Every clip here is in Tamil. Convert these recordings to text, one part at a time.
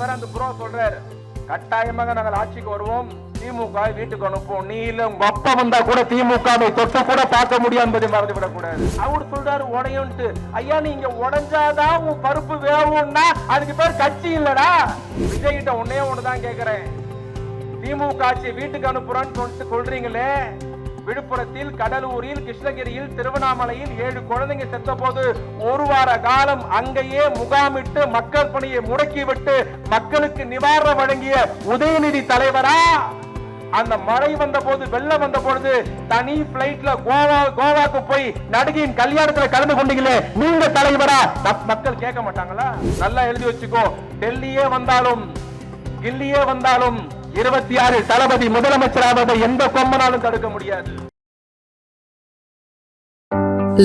பேர் அந்த ப்ரோ சொல்றாரு கட்டாயமாக நாங்கள் ஆட்சிக்கு வருவோம். திமுக வீட்டுக்கு அனுப்புவோம். நீ இல்ல உங்க அப்பா வந்தா கூட திமுக தொட்டு கூட பார்க்க முடியும் என்பதை மறந்துவிடக் கூடாது அவர் சொல்றாரு உடையும்ட்டு. ஐயா நீங்க உடைஞ்சாதான் உன் பருப்பு வேவும்னா அதுக்கு பேர் கட்சி இல்லடா. விஜய் கிட்ட ஒன்னே ஒண்ணுதான் கேக்குறேன். திமுக ஆட்சி வீட்டுக்கு அனுப்புறான்னு சொல்லிட்டு சொல்றீங்களே விழுப்புரத்தில் கடலூரில் கிருஷ்ணகிரியில் திருவண்ணாமலையில் ஏழு குழந்தைங்க செத்த போது ஒரு வார காலம் அங்கேயே முகாமிட்டு மக்கள் பணியை முடக்கிவிட்டு மக்களுக்கு நிவாரணம் வழங்கிய உதயநிதி தலைவரா? அந்த மழை வந்த போது வெள்ளம் வந்த பொழுது தனி பிளைட்ல கோவா கோவாக்கு போய் நடிகையின் கல்யாணத்துல கலந்து கொண்டீங்களே நீங்க தலைவரா? மக்கள் கேட்க மாட்டாங்களா? நல்லா எழுதி வச்சுக்கோ. டெல்லியே வந்தாலும் கில்லியே வந்தாலும் இருபத்தி ஆறு தளபதி முதலமைச்சராவதை எந்த கொம்பனாலும் தடுக்க முடியாது.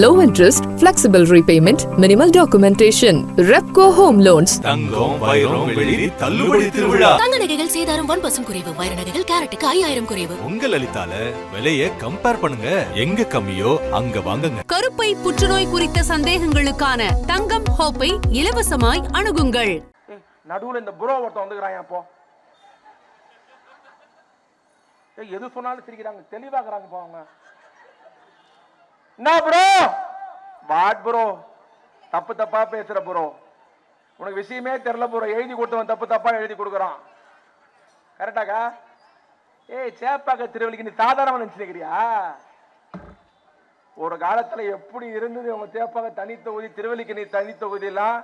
Low interest, flexible repayment, minimal documentation. Repco Home Loans. தங்கம் வைரம் வெள்ளி தள்ளுபடி திருவிழா. தங்க நகைகள் சேதாரம் ஒன் பர்சன்ட் குறைவு. வைர நகைகள் கேரட்டுக்கு ஐயாயிரம் குறைவு. உங்க லலிதால விலைய கம்பேர் பண்ணுங்க. எங்க கம்மியோ அங்க வாங்குங்க. கருப்பை புற்றுநோய் குறித்த சந்தேகங்களுக்கான தங்கம் ஹோப்பை இலவசமாய் அணுகுங்கள். நடுவுல இந்த புரோ ஒருத்தன் வந்துக்கிறான் அப்போ ஏய், எது சொன்னாலும் சிரிக்கிறாங்க. தெளிவாக்குறாங்க போவாங்க என்ன ப்ரோ வாட் ப்ரோ தப்பு தப்பா பேசுற ப்ரோ உனக்கு விஷயமே தெரியல ப்ரோ எழுதி கொடுத்தவன் தப்பு தப்பா எழுதி கொடுக்குறான். கரெக்டாக்கா ஏய் சேப்பாக்க திருவள்ளிக்கு நீ சாதாரணமாக நினச்சிருக்கிறியா ஒரு காலத்துல எப்படி இருந்தது உங்க சேப்பாக்க தனி தொகுதி திருவல்லிக்கு நீ தனி தொகுதியெல்லாம்?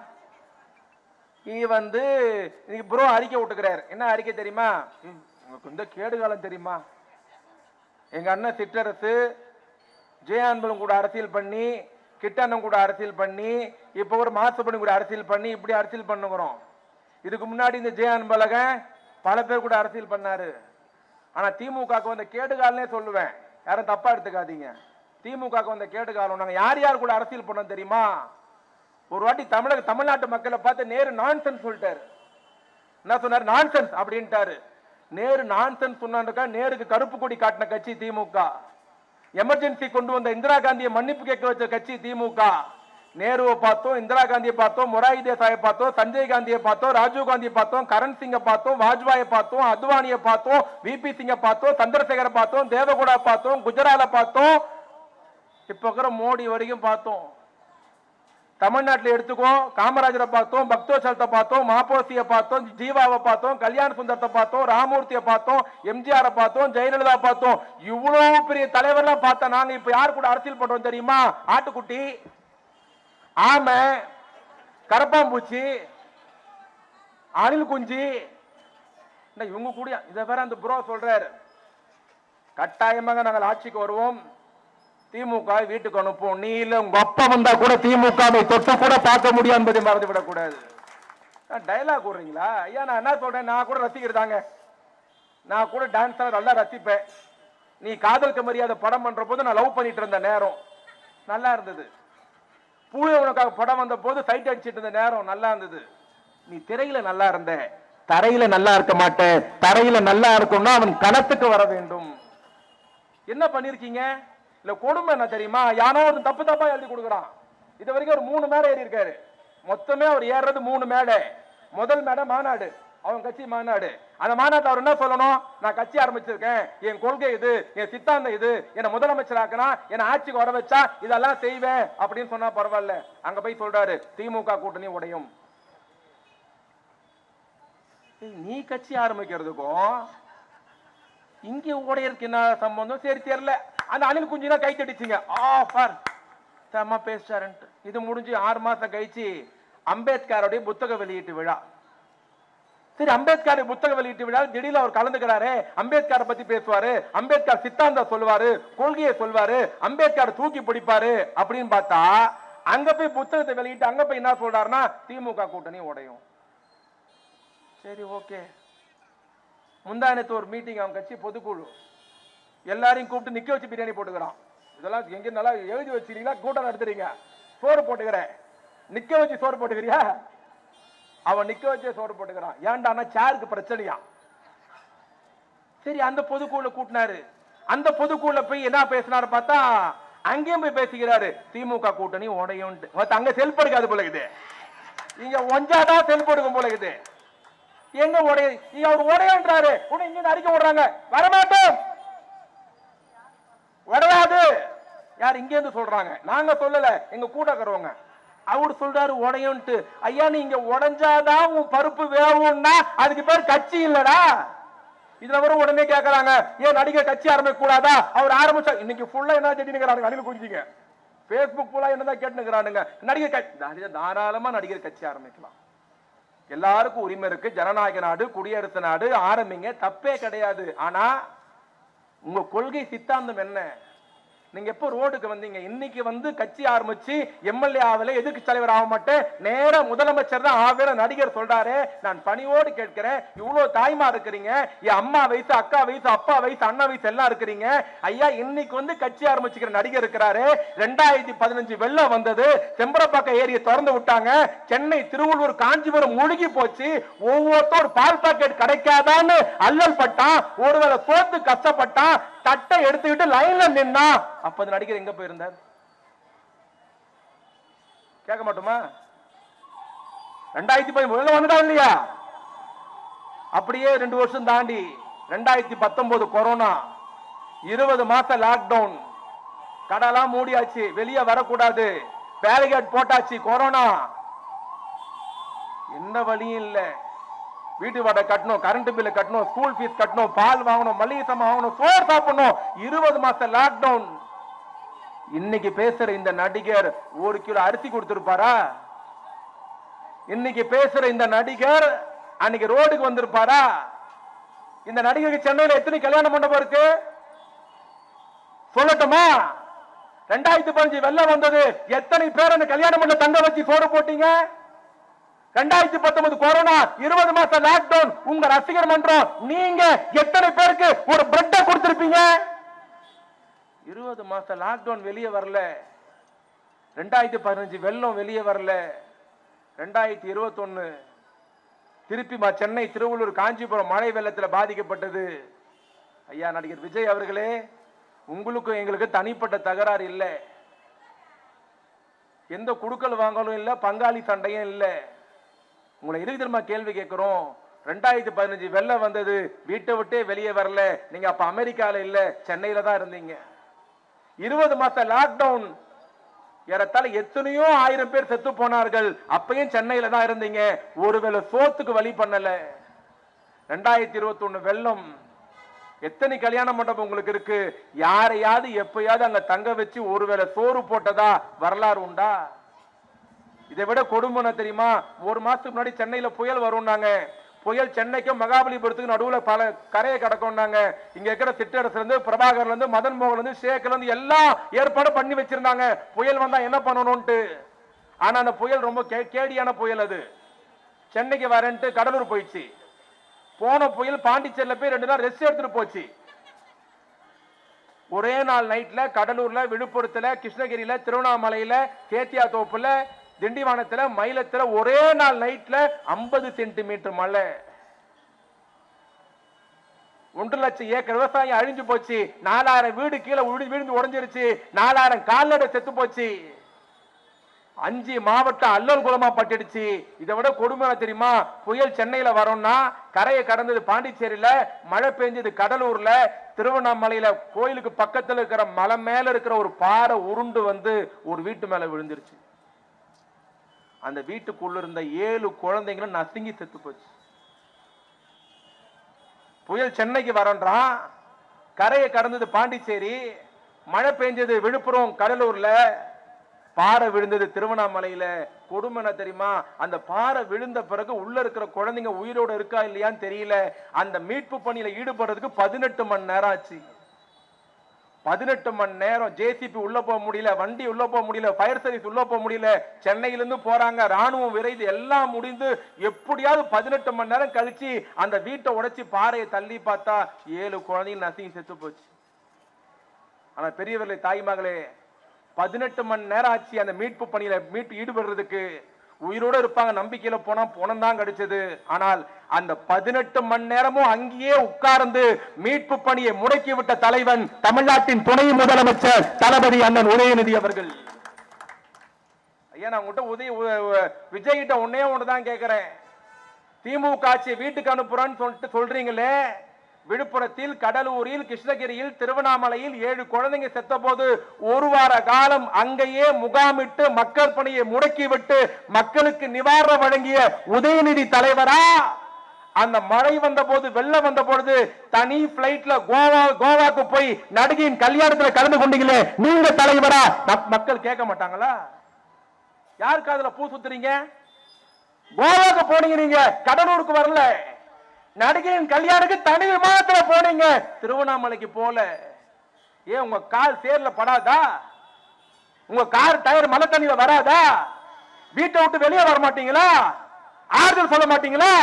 நீ வந்து இன்னைக்கு ப்ரோ அறிக்கை விட்டுக்கிறார். என்ன அறிக்கை தெரியுமா? ம், உங்களுக்கு இந்த கேடுகாலம் தெரியுமா? எங்க அண்ணன் சிற்றரசு ஜெயான்பலம் கூட அரசியல் பண்ணி கிட்டண்ணம் கூட அரசியல் பண்ணி இப்போ ஒரு மாசுபடி கூட அரசியல் பண்ணி இப்படி அரசியல் பண்ணுகிறோம் இதுக்கு முன்னாடி இந்த ஜெயான்பலகன் பல பேர் கூட அரசியல் பண்ணாரு. ஆனா திமுகவுக்கு வந்த கேடுகாலனே சொல்லுவேன். யாரும் தப்பா எடுத்துக்காதீங்க. திமுகவுக்கு வந்த கேடுகாலம் நாங்கள் நாங்க யார் யார் கூட அரசியல் பண்ணோம் தெரியுமா? ஒரு வாட்டி தமிழக தமிழ்நாட்டு மக்களை பார்த்து நேரு நான்சென்ஸ் சொல்லிட்டாரு. என்ன சொன்னார்? நான்சென்ஸ் அப்படின்ட்டாரு. நேரு நான்சென்ஸ் சொன்னாருக்கா நேருக்கு கருப்பு கொடி காட்டின கட்சி திமுக. எமர்ஜென்சி கொண்டு வந்த இந்திரா காந்தியை மன்னிப்பு கேட்க வச்ச கட்சி திமுக. நேருவை பார்த்தோம் இந்திரா காந்தியை பார்த்தோம் மொராரி தேசாயை பார்த்தோம் சஞ்சய் காந்தியை பார்த்தோம் ராஜீவ் காந்தியை பார்த்தோம் கரண் சிங்கை பார்த்தோம் வாஜ்பாயை பார்த்தோம் அத்வானியை பார்த்தோம் விபி சிங்கை பார்த்தோம் சந்திரசேகரை பார்த்தோம் தேவகுடா பார்த்தோம் குஜரால பார்த்தோம். இப்போ இருக்கிற மோடி வரைக்கும் பார்த்தோம். தமிழ்நாட்டில் எடுத்துக்கோ காமராஜரை பார்த்தோம் பக்தோசலத்தை பார்த்தோம் மாப்போசியை பார்த்தோம் ஜீவாவை பார்த்தோம் கல்யாண சுந்தரத்தை பார்த்தோம் ராமூர்த்தியை பார்த்தோம் எம்ஜிஆரை பார்த்தோம் ஜெயலலிதா பார்த்தோம். இவ்வளவு பெரிய தலைவர்லாம் பார்த்தா நாங்க இப்ப யார் கூட அரசியல் பண்றோம் தெரியுமா? ஆட்டுக்குட்டி ஆமை கரப்பாம்பூச்சி அணில் குஞ்சு. இவங்க கூட இதை வேற அந்த ப்ரோ சொல்றாரு. கட்டாயமாக நாங்கள் ஆட்சிக்கு வருவோம். திமுக வீட்டுக்கு அனுப்பும் நீ இல்ல உங்க அப்பா வந்தா கூட திமுக தொட்டு கூட பார்க்க முடியும் என்பதை மறந்து விடக்கூடாது டைலாக் விடுறீங்களா? ஐயா நான் என்ன சொல்றேன்? நான் கூட ரசிக்கிறதாங்க. நான் கூட டான்ஸ் நல்லா ரசிப்பேன். நீ காதலுக்கு மரியாதை படம் பண்ற போது நான் லவ் பண்ணிட்டு இருந்த நேரம். நல்லா இருந்தது. புழு உனக்காக படம் வந்த போது சைட் அடிச்சிட்டு இருந்த நேரம் நல்லா இருந்தது. நீ திரையில நல்லா இருந்த. தரையில நல்லா இருக்க மாட்டேன். தரையில நல்லா இருக்கும்னா அவன் களத்துக்கு வர வேண்டும். என்ன பண்ணிருக்கீங்க? இல்ல கொடுமை என்ன தெரியுமா? யாரோ ஒரு தப்பு தப்பா எழுதி கொடுக்குறான். இது வரைக்கும் ஒரு மூணு மேடை ஏறி இருக்காரு மொத்தமே அவர் ஏறுறது மூணு மேடை. முதல் மேடை மாநாடு. அவன் கட்சி மாநாடு. அந்த மாநாட்டில் அவர் என்ன சொல்லணும்? நான் கட்சி ஆரம்பிச்சிருக்கேன். என் கொள்கை இது என் சித்தாந்தம் இது. என்னை முதலமைச்சராக்கினா என்னை ஆட்சிக்கு வர வச்சா இதெல்லாம் செய்வேன் அப்படின்னு சொன்னா பரவாயில்ல. அங்க போய் சொல்றாரு திமுக கூட்டணி உடையும். நீ கட்சி ஆரம்பிக்கிறதுக்கும் இங்க உடையறதுக்கு என்ன சம்பந்தம்? சரி தெரியல. அந்த அணில் குஞ்சுனா கை தட்டிச்சுங்க. ஆஃபர் செம்ம பேசுறாருன்ட்டு. இது முடிஞ்சு ஆறு மாசம் கழிச்சு அம்பேத்கருடைய புத்தக வெளியீட்டு விழா. சரி அம்பேத்கர் புத்தக வெளியீட்டு விழா திடீர்னு அவர் கலந்துக்கிறாரு. அம்பேத்கரை பத்தி பேசுவாரு. அம்பேத்கர் சித்தாந்தம் சொல்லுவாரு. கொள்கையை சொல்வாரு அம்பேத்கர் தூக்கி பிடிப்பாரு அப்படின்னு பார்த்தா அங்க போய் புத்தகத்தை வெளியிட்டு அங்க போய் என்ன சொல்றாருன்னா திமுக கூட்டணி உடையும். சரி ஓகே முந்தானத்து ஒரு மீட்டிங் அவங்க கட்சி பொதுக்குழு. எல்லாரையும் கூப்பிட்டு நிக்க வச்சு பிரியாணி போட்டுக்கிறான் இதெல்லாம் எங்க நல்லா எழுதி வச்சிருக்கீங்களா? கூட்டம் நடத்துறீங்க. சோறு போட்டுக்கிறேன். நிக்க வச்சு சோறு போட்டுக்கிறியா? அவன் நிக்க வச்சே சோறு போட்டுக்கிறான். ஏன்டானா சேருக்கு பிரச்சனையா? சரி அந்த பொதுக்குழுல கூட்டினாரு. அந்த பொதுக்குழுல போய் என்ன பேசினாரு பார்த்தா அங்கேயும் போய் பேசிக்கிறாரு. திமுக கூட்டணி உடையும் அங்க செல்ஃப் எடுக்காது போல இது இங்க ஒஞ்சாதான் செல்ஃப் எடுக்கும் போல இது எங்க உடைய நீங்க அவர் உடையன்றாரு. உடனே இங்க இருந்து அறிக்கை விடுறாங்க. வரமாட்டோம். யார் இங்க இருந்து சொல்றாங்க? நாங்க சொல்லல. எங்க கூட இருக்கிறவங்க அவர் சொல்றாரு உடையன்ட்டு ஐயா நீ இங்க உடஞ்சாதான் உன் பருப்பு வேவும்னா அதுக்கு பேர் கட்சி இல்லடா. இதுல வரும் உடனே கேட்கறாங்க ஏன் நடிகர் கட்சி ஆரம்பிக்க கூடாதா? அவர் ஆரம்பிச்சா இன்னைக்கு ஃபுல்லா என்ன திட்டினுக்கிறாங்க அணில் குடிச்சிங்க பேஸ்புக் ஃபுல்லா என்னதான் கேட்டுக்கிறானுங்க நடிகர் கட்சி தாராளமா நடிகர் கட்சி ஆரம்பிக்கலாம். எல்லாருக்கும் உரிமை இருக்கு. ஜனநாயக நாடு குடியரசு நாடு ஆரம்பிங்க. தப்பே கிடையாது. ஆனா உங்க கொள்கை சித்தாந்தம் என்ன? நீங்க எப்போ ரோடுக்கு வந்தீங்க? இன்னைக்கு வந்து கட்சி ஆரம்பிச்சு எம்எல்ஏ ஆகல எதிர்க்கு தலைவர் ஆக மாட்டேன். நேர முதலமைச்சர் தான் ஆவேற நடிகர் சொல்றாரு. நான் பணியோடு கேட்கிறேன். இவ்வளவு தாய்மா இருக்கிறீங்க. என் அம்மா வயசு அக்கா வயசு அப்பா வயசு அண்ணா வயசு எல்லாம் இருக்கிறீங்க. ஐயா இன்னைக்கு வந்து கட்சி ஆரம்பிச்சுக்கிற நடிகர் இருக்கிறாரு. ரெண்டாயிரத்தி பதினஞ்சு வெள்ளம் வந்தது. செம்பரப்பாக்கம் ஏரியை திறந்து விட்டாங்க. சென்னை திருவள்ளூர் காஞ்சிபுரம் முழுகி போச்சு. ஒவ்வொருத்தர் பால் பாக்கெட் கிடைக்காதான்னு அல்லல் பட்டான். ஒருவேளை சோத்து கஷ்டப்பட்டான். தட்டை எடுத்துக்கிட்டு லைன்ல நின்னா. அப்ப நடிகர் எங்க போயிருந்தார்? கேட்க மாட்டோமா? ரெண்டாயிரத்தி பதிமூணுல வந்துட்டா இல்லையா? அப்படியே ரெண்டு வருஷம் தாண்டி ரெண்டாயிரத்தி பத்தொன்பது கொரோனா இருபது மாசம் லாக்டவுன் கடைலாம் மூடியாச்சு வெளியே வரக்கூடாது பேரிகேட் போட்டாச்சு கொரோனா. எந்த வழியும் இல்லை. வீட்டு வாடகை கட்டணும் கரண்ட் பில்லு கட்டணும் ஸ்கூல் ஃபீஸ் கட்டணும் பால் வாங்கணும் மளிகை சாமான் வாங்கணும் சோறு சாப்பிடணும். இருபது மாசம் லாக்டவுன் இன்னைக்கு பேசுற இந்த நடிகர் ஒரு கிலோ அரிசி கொடுத்திருப்பாரா? இன்னைக்கு பேசுற இந்த நடிகர் அன்னைக்கு ரோடுக்கு வந்திருப்பாரா? இந்த நடிகருக்கு சென்னையில எத்தனை கல்யாண மண்டபம் இருக்கு? சொல்லட்டுமா? ரெண்டாயிரத்தி பதினஞ்சு வெள்ளம் வந்தது. எத்தனை பேர் அந்த கல்யாண மண்டபம் தங்க வச்சு சோறு போட்டீங்க? ரெண்டாயிரத்தி பத்தொன்பது கொரோனா இருபது மாசம் லாக்டவுன் உங்க ரசிகர் மன்றம் நீங்க எத்தனை பேருக்கு ஒரு பிரெட்டை கொடுத்திருப்பீங்க? இருபது மாசம் லாக்டவுன் வெளியே வரல. ரெண்டாயிரத்தி பதினஞ்சு வெள்ளம் வெளியே வரல. ரெண்டாயிரத்தி இருபத்தொன்னு திருப்பி சென்னை திருவள்ளூர் காஞ்சிபுரம் மழை வெள்ளத்தில் பாதிக்கப்பட்டது. ஐயா நடிகர் விஜய் அவர்களே உங்களுக்கும் எங்களுக்கு தனிப்பட்ட தகராறு இல்லை. எந்த குடுக்கல் வாங்கலும் இல்லை பங்காளி சண்டையும் இல்லை. உங்களை இறுதி திரும்ப கேள்வி கேட்குறோம்? ரெண்டாயிரத்தி பதினஞ்சு வெள்ளம் வந்தது வீட்டை விட்டே வெளியே வரல. நீங்க அப்ப அமெரிக்கால இல்ல சென்னையில தான் இருந்தீங்க. இருபது மாச லாக்டவுன் ஏறத்தாழ எத்தனையோ ஆயிரம் பேர் செத்து போனார்கள். அப்பயும் சென்னையில தான் இருந்தீங்க. ஒருவேளை சோத்துக்கு வழி பண்ணல. ரெண்டாயிரத்தி இருபத்தி ஒண்ணு வெள்ளம். எத்தனை கல்யாண மண்டபம் உங்களுக்கு இருக்கு? யாரையாவது எப்பயாவது அங்க தங்க வச்சு ஒருவேளை சோறு போட்டதா வரலாறு உண்டா? இதை விட கொடுமை தெரியுமா? ஒரு மாசத்துக்கு முன்னாடி சென்னையில புயல் வரும்னாங்க. புயல் சென்னைக்கும் மகாபலிபுரத்துக்கு நடுவுல பல கரையை கடக்கும்னாங்க. இங்க இருக்கிற சிற்றரசுல இருந்து பிரபாகர்ல இருந்து மதன் மோகன்ல இருந்து இருந்து எல்லாம் ஏற்பாடு பண்ணி வச்சிருந்தாங்க. புயல் வந்தா என்ன பண்ணணும்ட்டு ஆனா அந்த புயல் ரொம்ப கே- கேடியான புயல் அது. சென்னைக்கு வரேன்ட்டு கடலூர் போயிடுச்சு. போன புயல் பாண்டிச்சேரியில போய் ரெண்டு நாள் ரெஸ்ட் எடுத்துட்டு போச்சு. ஒரே நாள் நைட்ல கடலூர்ல விழுப்புரத்துல கிருஷ்ணகிரியில திருவண்ணாமலையில கேத்தியா தோப்புல திண்டிவனத்துல மயிலத்துல ஒரே நாள் நைட்ல 50 சென்டிமீட்டர் மழை. ஒன்று லட்சம் ஏக்கர் விவசாயம் அழிஞ்சு போச்சு. நாலாயிரம் வீடு கீழே விழுந்து உடைஞ்சிருச்சு. நாலாயிரம் கால்நடை செத்து போச்சு. அஞ்சு மாவட்டம் அல்லல் குலமா பட்டுடுச்சு. இதை விட கொடுமை தெரியுமா? புயல் சென்னையில வரோம்னா கரையை கடந்தது பாண்டிச்சேரியில மழை பெஞ்சது கடலூர்ல திருவண்ணாமலையில கோயிலுக்கு பக்கத்துல இருக்கிற மலை மேல இருக்கிற ஒரு பாறை உருண்டு வந்து ஒரு வீட்டு மேல விழுந்துருச்சு. அந்த வீட்டுக்குள்ள இருந்த ஏழு குழந்தைங்களும் நசுங்கி செத்து போச்சு. புயல் சென்னைக்கு வரன்றான் கரையை கடந்தது பாண்டிச்சேரி மழை பெஞ்சது விழுப்புரம் கடலூர்ல பாறை விழுந்தது திருவண்ணாமலையில. கொடுமை என்ன தெரியுமா? அந்த பாறை விழுந்த பிறகு உள்ள இருக்கிற குழந்தைங்க உயிரோட இருக்கா இல்லையான்னு தெரியல. அந்த மீட்பு பணியில ஈடுபடுறதுக்கு பதினெட்டு மணி நேரம் ஆச்சு. பதினெட்டு மணி நேரம் ஜேசிபி உள்ள போக முடியல வண்டி உள்ள போக முடியல ஃபயர் சர்வீஸ் உள்ள போக முடியல சென்னையிலிருந்து போறாங்க ராணுவம் விரைந்து எல்லாம் முடிந்து எப்படியாவது பதினெட்டு மணி நேரம் கழிச்சு அந்த வீட்டை உடைச்சி பாறையை தள்ளி பார்த்தா ஏழு குழந்தைங்க நசுங்கி செத்து போச்சு. ஆனா பெரியவர்களே தாய்மகளே பதினெட்டு மணி நேரம் ஆச்சு அந்த மீட்பு பணியில மீட்டு ஈடுபடுறதுக்கு. உயிரோட இருப்பாங்க நம்பிக்கையில போனா பணம் தான் கிடைச்சது. ஆனால் அந்த பதினெட்டு மணி நேரமும் அங்கேயே உட்கார்ந்து மீட்பு பணியை முடக்கி விட்ட தலைவன் தமிழ்நாட்டின் துணை முதலமைச்சர் தளபதி அண்ணன் உதயநிதி அவர்கள். ஐயா நான் உங்ககிட்ட உதய விஜய் கிட்ட ஒன்னே ஒன்று தான் கேட்கிறேன் திமுக ஆட்சியை வீட்டுக்கு அனுப்புறேன்னு சொல்லிட்டு சொல்றீங்களே. விழுப்புரத்தில் கடலூரில் கிருஷ்ணகிரியில் திருவண்ணாமலையில் ஏழு குழந்தைங்க செத்த போது ஒரு வார காலம் அங்கேயே முகாமிட்டு மக்கள் பணியை முடக்கிவிட்டு மக்களுக்கு நிவாரணம் வழங்கிய உதயநிதி தலைவரா? அந்த மழை வந்த போது வெள்ளம் வந்த பொழுது தனி பிளைட்ல கோவா கோவாக்கு போய் நடிகையின் கல்யாணத்துல கலந்து கொண்டீங்களே நீங்க தலைவரா? மக்- மக்கள் கேட்க மாட்டாங்களா? யாருக்கு அதுல பூ சுத்துறீங்க? கோவாக்கு போனீங்க நீங்க கடலூருக்கு வரல. நடிகையின் கல்யாணுக்கு தனி விமானத்துல போனீங்க. திருவண்ணாமலைக்கு போல. ஏன் உங்க கால் சேர்ல படாதா? உங்க கார் டயர் மழை தண்ணியில வராதா? வீட்டை விட்டு வெளியே வர மாட்டீங்களா? ஆறுதல் சொல்ல மாட்டீங்களா?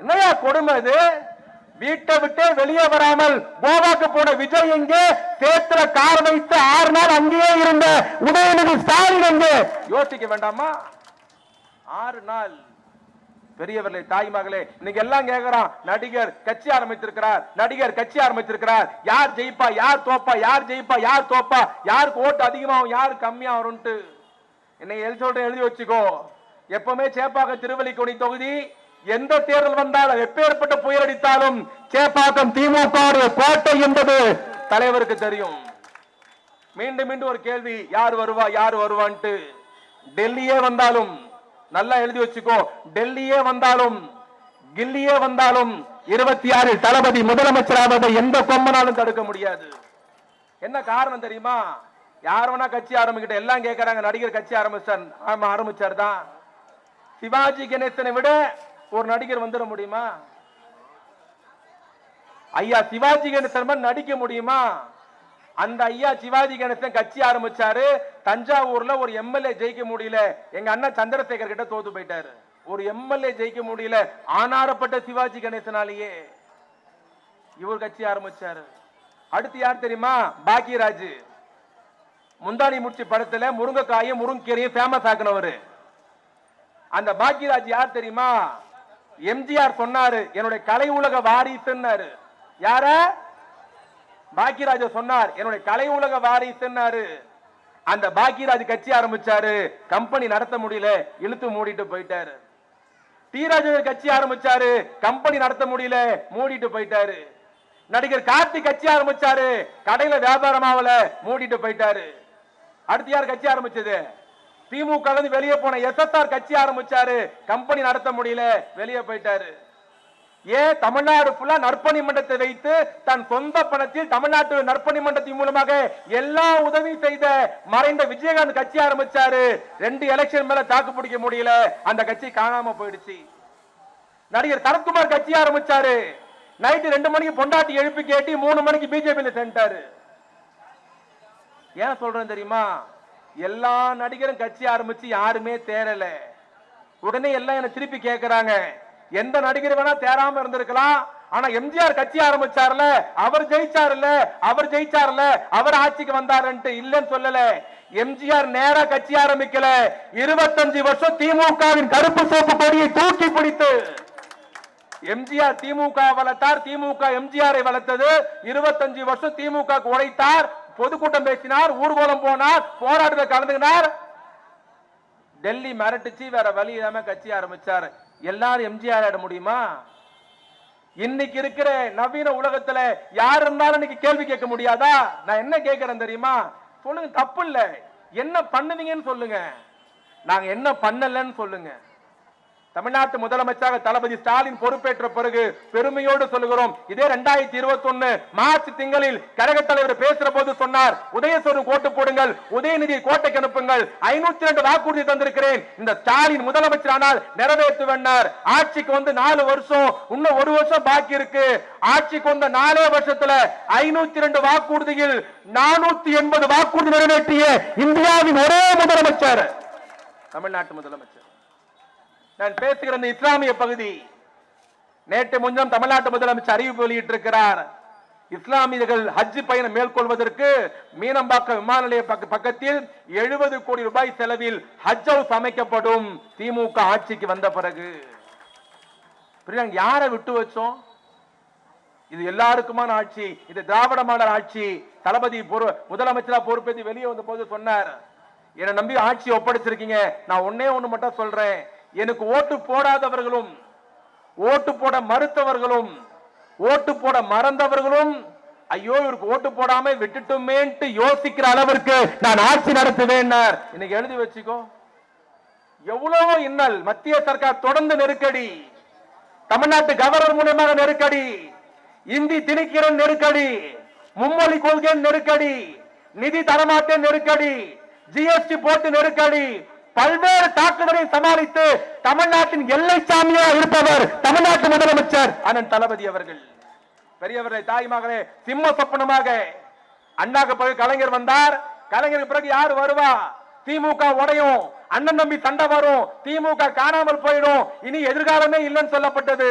என்னையா கொடுமை இது? வீட்டை விட்டு வெளியே வராமல் கோவாக்கு போன விஜய் எங்கே? சேத்துல கார் வைத்து ஆறு நாள் அங்கேயே இருந்த உதயநிதி ஸ்டாலின் எங்கே? யோசிக்க வேண்டாமா? ஆறு நாள் பெரியவர்களே தாய்மகளே இன்னைக்கு எல்லாம் கேட்கிறோம் நடிகர் கட்சி ஆரம்பித்திருக்கிறார் நடிகர் கட்சி ஆரம்பித்திருக்கிறார். யார் ஜெயிப்பா யார் தோப்பா யார் ஜெயிப்பா யார் தோப்பா யாருக்கு ஓட்டு அதிகமாகும் யார் கம்மியா வரும்ட்டு என்னை எழுதி சொல்றேன் எழுதி வச்சுக்கோ. எப்பவுமே சேப்பாக்கம் திருவல்லிக்கோணி தொகுதி எந்த தேர்தல் வந்தாலும் எப்பேற்பட்ட புயல் அடித்தாலும் சேப்பாக்கம் திமுக கோட்டை என்பது தலைவருக்கு தெரியும். மீண்டும் மீண்டும் ஒரு கேள்வி யார் வருவா யார் வருவான்ட்டு. டெல்லியே வந்தாலும் நல்லா எழுதி வச்சுக்கோ. டெல்லியே வந்தாலும் கில்லியே வந்தாலும் இருபத்தி ஆறு தளபதி முதலமைச்சராவதை எந்த கொம்பனாலும் தடுக்க முடியாது. என்ன காரணம் தெரியுமா? யார் வேணா கட்சி ஆரம்பிக்கிட்ட எல்லாம் கேட்கறாங்க நடிகர் கட்சி ஆரம்பிச்சார் ஆமா ஆரம்பிச்சார் தான். சிவாஜி கணேசனை விட ஒரு நடிகர் வந்துட முடியுமா? ஐயா சிவாஜி கணேசன் நடிக்க முடியுமா? அந்த ஐயா சிவாஜி கணேசன் கட்சி ஆரம்பிச்சாரு. தஞ்சாவூர்ல ஒரு எம்எல்ஏ ஜெயிக்க முடியல. எங்க அண்ணன் சந்திரசேகர் கிட்ட தோத்து போயிட்டாரு. ஒரு எம்எல்ஏ ஜெயிக்க முடியல. ஆனாரப்பட்ட சிவாஜி கணேசனாலேயே இவர் கட்சி ஆரம்பிச்சாரு. அடுத்து யார் தெரியுமா? பாக்கியராஜ். முந்தானி முடிச்சு படத்துல முருங்கைக்காயும் முருங்கீரையும் ஃபேமஸ் ஆக்குனவரு. அந்த பாக்கியராஜ் யார் தெரியுமா? எம்ஜிஆர் சொன்னாரு என்னுடைய கலை உலக வாரிசுன்னாரு. யார? பாக்கியராஜ சொன்னார் என்னுடைய கலை உலக வாரிசுன்னாரு அந்த பாக்கியராஜ் கட்சி ஆரம்பிச்சாரு. கம்பெனி நடத்த முடியல இழுத்து மூடிட்டு போயிட்டாரு. டி கட்சி ஆரம்பிச்சாரு கம்பெனி நடத்த முடியல மூடிட்டு போயிட்டாரு. நடிகர் கார்த்திக் கட்சி ஆரம்பிச்சாரு கடையில வியாபாரம் ஆகல மூடிட்டு போயிட்டாரு. அடுத்து யார் கட்சி ஆரம்பிச்சது? திமுக வெளியே போன எஸ்எஸ்ஆர் கட்சி ஆரம்பிச்சாரு கம்பெனி நடத்த முடியல வெளியே போயிட்டாரு. ஏன் தமிழ்நாடு ஃபுல்லா நற்பணி மன்றத்தை வைத்து தன் சொந்த பணத்தில் தமிழ்நாட்டு நற்பணி மன்றத்தின் மூலமாக எல்லா உதவி செய்த மறைந்த விஜயகாந்த் கட்சி ஆரம்பிச்சாரு. ரெண்டு எலெக்ஷன் மேல தாக்கு பிடிக்க முடியல. அந்த கட்சி காணாம போயிடுச்சு. நடிகர் சரத்குமார் கட்சி ஆரம்பிச்சாரு. நைட்டு ரெண்டு மணிக்கு பொண்டாட்டி எழுப்பி கேட்டி மூணு மணிக்கு பிஜேபியில சென்றாரு ஏன் சொல்றேன் தெரியுமா? எல்லா நடிகரும் கட்சி ஆரம்பிச்சு யாருமே தேரல உடனே எல்லாம் என்ன திருப்பி கேக்குறாங்க. எந்த நடிகர் வேணா தேராம இருந்திருக்கலாம். ஆனா எம்ஜிஆர் கட்சி ஆரம்பிச்சார்ல அவர் ஜெயிச்சார்ல அவர் ஜெயிச்சார்ல அவர் ஆட்சிக்கு வந்தாருன்ட்டு இல்லன்னு சொல்லல. எம்ஜிஆர் நேரா கட்சி ஆரம்பிக்கல. இருபத்தஞ்சு வருஷம் திமுகவின் கருப்பு சோப்பு கொடியை தூக்கி பிடித்து. எம்ஜிஆர் திமுக வளர்த்தார். திமுக எம்ஜிஆரை வளர்த்தது. இருபத்தஞ்சு வருஷம் திமுக உழைத்தார். பொதுக்கூட்டம் பேசினார். ஊர்வலம் போனார். போராட்டத்தில் கலந்துகினார் டெல்லி மிரட்டுச்சு. வேற வழி இல்லாம கட்சி ஆரம்பிச்சாரு. எல்லாரும் எம்ஜிஆர் ஆட முடியுமா? இன்னைக்கு இருக்கிற நவீன உலகத்துல யார் இருந்தாலும் இன்னைக்கு கேள்வி கேட்க முடியாதா? நான் என்ன கேட்கிறேன் தெரியுமா? சொல்லுங்க தப்பு இல்ல. என்ன பண்ணுவீங்கன்னு சொல்லுங்க. நாங்க என்ன பண்ணலன்னு சொல்லுங்க. தமிழ்நாட்டு முதலமைச்சராக தளபதி ஸ்டாலின் பொறுப்பேற்ற பிறகு பெருமையோடு சொல்லுகிறோம். இதே ரெண்டாயிரத்தி இருபத்தி ஒன்னு மார்ச் திங்களில் கழக தலைவர் பேசுற போது சொன்னார் உதயசூரன் கோட்டு போடுங்கள் உதயநிதி கோட்டைக்கு அனுப்புங்கள் ஐநூத்தி ரெண்டு வாக்குறுதி தந்திருக்கிறேன். இந்த ஸ்டாலின் முதலமைச்சர் ஆனால் நிறைவேற்றுவன்னார். ஆட்சிக்கு வந்து நாலு வருஷம் இன்னும் ஒரு வருஷம் பாக்கி இருக்கு. ஆட்சிக்கு வந்த நாலே வருஷத்துல ஐநூத்தி ரெண்டு வாக்குறுதியில் நானூத்தி எண்பது வாக்குறுதி நிறைவேற்றிய இந்தியாவின் ஒரே முதலமைச்சர். தமிழ்நாட்டு முதலமைச்சர். நான் பேசுகிற இந்த இஸ்லாமிய பகுதி நேற்று முன்னம் தமிழ்நாட்டு முதலமைச்சர் அறிவிப்பு வெளியிட்டிருக்கிறார். இஸ்லாமியர்கள் ஹஜ் பயணம் மேற்கொள்வதற்கு மீனம்பாக்கம் விமான நிலைய பக்கத்தில் எழுபது கோடி ரூபாய் செலவில் ஹஜ் ஹவுஸ் அமைக்கப்படும் திமுக ஆட்சிக்கு வந்த பிறகு. யாரை விட்டு வச்சோம்? இது எல்லாருக்குமான ஆட்சி இது திராவிட மாடல் ஆட்சி. தளபதி பொறு முதலமைச்சரா பொறுப்பேற்றி வெளியே வந்த போது சொன்னார். என்னை நம்பி ஆட்சி ஒப்படைச்சிருக்கீங்க. நான் ஒன்னே ஒண்ணு மட்டும் சொல்றேன். எனக்கு ஓட்டு போடாதவர்களும் ஓட்டு போட மறுத்தவர்களும் ஓட்டு போட மறந்தவர்களும் ஐயோ இவருக்கு ஓட்டு போடாம விட்டுட்டுமேன்ட்டு யோசிக்கிற அளவிற்கு நான் ஆட்சி நடத்துவேன் இன்னைக்கு எழுதி வச்சுக்கோ. எவ்வளவு இன்னல் மத்திய சர்க்கார் தொடர்ந்து நெருக்கடி தமிழ்நாட்டு கவர்னர் மூலியமாக நெருக்கடி இந்தி திணிக்கிற நெருக்கடி மும்மொழி கொள்கை நெருக்கடி நிதி தரமாட்ட நெருக்கடி ஜிஎஸ்டி போட்டு நெருக்கடி பல்வேறு தாக்குதலை சமாளித்து தமிழ்நாட்டின் எல்லை சாமியா இருப்பவர் தமிழ்நாட்டு முதலமைச்சர் அண்ணன் தளபதி அவர்கள். பெரியவர்களை தாய் மகளே சிம்ம சொப்பனமாக அண்ணாக்கு பிறகு கலைஞர் வந்தார். கலைஞருக்கு பிறகு யார் வருவா? திமுக உடையும். அண்ணன் தம்பி சண்டை வரும். திமுக காணாமல் போயிடும். இனி எதிர்காலமே இல்லைன்னு சொல்லப்பட்டது.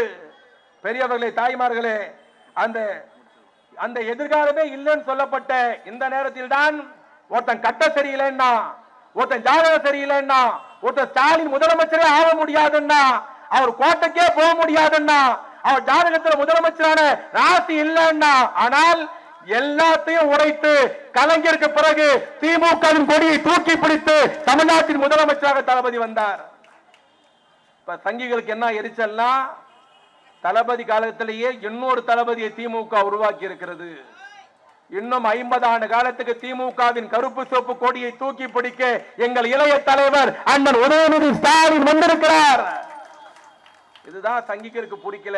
பெரியவர்களே தாய்மார்களே அந்த அந்த எதிர்காலமே இல்லைன்னு சொல்லப்பட்ட இந்த நேரத்தில் தான் ஒருத்தன் கட்ட சரியில்லைன்னா ஒருத்தன் ஜாதகம் சரியில்லைன்னா ஒருத்தன் ஸ்டாலின் முதலமைச்சரே ஆக முடியாதுன்னா அவர் கோட்டைக்கே போக முடியாதுன்னா அவர் ஜாதகத்துல முதலமைச்சரான ராசி இல்லைன்னா ஆனால் எல்லாத்தையும் உடைத்து கலைஞருக்கு பிறகு திமுகவின் கொடியை தூக்கி பிடித்து தமிழ்நாட்டின் முதலமைச்சராக தளபதி வந்தார். இப்ப சங்கிகளுக்கு என்ன எரிச்சல்னா தளபதி காலத்திலேயே இன்னொரு தளபதியை திமுக உருவாக்கி இருக்கிறது இன்னும் ஐம்பது ஆண்டு காலத்துக்கு திமுகவின் கருப்பு சோப்பு கொடியை தூக்கி பிடிக்க எங்கள் இளைய தலைவர் அண்ணன் உதயநிதி ஸ்டாலின் வந்திருக்கிறார். இதுதான் சங்கிகருக்கு பிடிக்கல.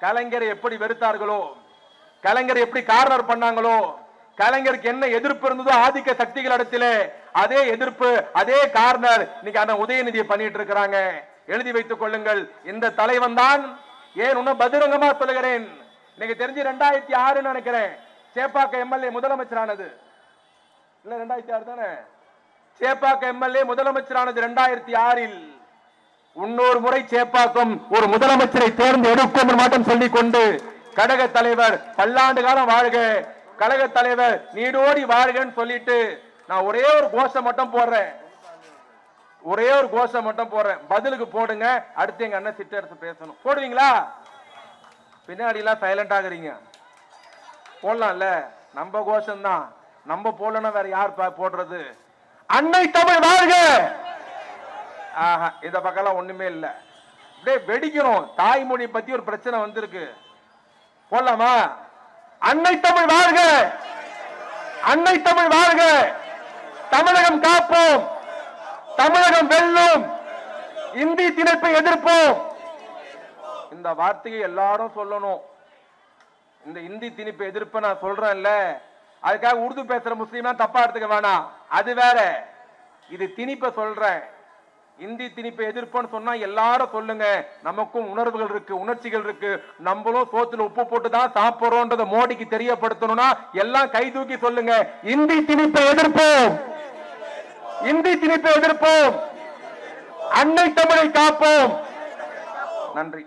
கலைஞரை எப்படி வெறுத்தார்களோ கலைஞர் எப்படி கார்னர் பண்ணாங்களோ கலைஞருக்கு என்ன எதிர்ப்பு இருந்ததோ ஆதிக்க சக்திகள் இடத்துல அதே எதிர்ப்பு அதே கார்னர் இன்னைக்கு அந்த உதயநிதியை பண்ணிட்டு இருக்கிறாங்க. எழுதி வைத்துக் கொள்ளுங்கள். இந்த தலைவன் தான் ஏன் இன்னும் பகிரங்கமா சொல்லுகிறேன். இன்னைக்கு தெரிஞ்சு ரெண்டாயிரத்தி ஆறுன்னு நினைக்கிறேன். சேப்பாக்க எம்எல்ஏ முதலமைச்சரானது. இல்ல ரெண்டாயிரத்தி ஆறு தானே? சேப்பாக்க எம்எல்ஏ முதலமைச்சரானது ரெண்டாயிரத்தி ஆறில். இன்னொரு முறை சேப்பாக்கம் ஒரு முதலமைச்சரை தேர்ந்து எடுக்கும் மாட்டம் சொல்லிக் கொண்டு கழக தலைவர் பல்லாண்டு காலம் வாழ்க கழக தலைவர் நீடோடி வாழ்கன்னு சொல்லிட்டு நான் ஒரே ஒரு கோஷம் மட்டும் போடுறேன். ஒரே ஒரு கோஷம் மட்டும் போடுறேன். பதிலுக்கு போடுங்க. அடுத்து எங்க அண்ணன் சிட்டரசு பேசணும். போடுவீங்களா? பின்னாடி எல்லாம் சைலண்ட் ஆகுறீங்க. போடலாம்ல. நம்ம கோஷம் தான் நம்ம போடலன்னா வேற யார் போடுறது? அன்னை தமிழ் வாழ்க! ஆஹா இந்த பக்கம்லாம் ஒண்ணுமே இல்ல. அப்படியே வெடிக்கிறோம். தாய்மொழி பத்தி ஒரு பிரச்சனை வந்திருக்கு. போடலாமா? அன்னை தமிழ் வாழ்க! அன்னை தமிழ் வாழ்க! தமிழகம் காப்போம். தமிழகம் வெல்லும். இந்தி திணிப்பை எதிர்ப்போம். இந்த வார்த்தையை எல்லாரும் சொல்லணும். இந்த இந்தி திணிப்பு எதிர்ப்பு நான் சொல்றேன்ல. அதுக்காக உருது பேசுற முஸ்லீம்னா தப்பா எடுத்துக்க வேணாம். அது வேற. இது திணிப்பை சொல்றேன். இந்தி திணிப்பை எதிர்ப்புன்னு சொன்னா எல்லாரும் சொல்லுங்க. நமக்கும் உணர்வுகள் இருக்கு உணர்ச்சிகள் இருக்கு. நம்மளும் சோத்துல உப்பு போட்டு தான் சாப்பிடுறோன்றத மோடிக்கு தெரியப்படுத்தணும்னா எல்லாம் கை தூக்கி சொல்லுங்க. இந்தி திணிப்பை எதிர்ப்போம். இந்தி திணிப்பை எதிர்ப்போம். அன்னை தமிழை காப்போம். நன்றி.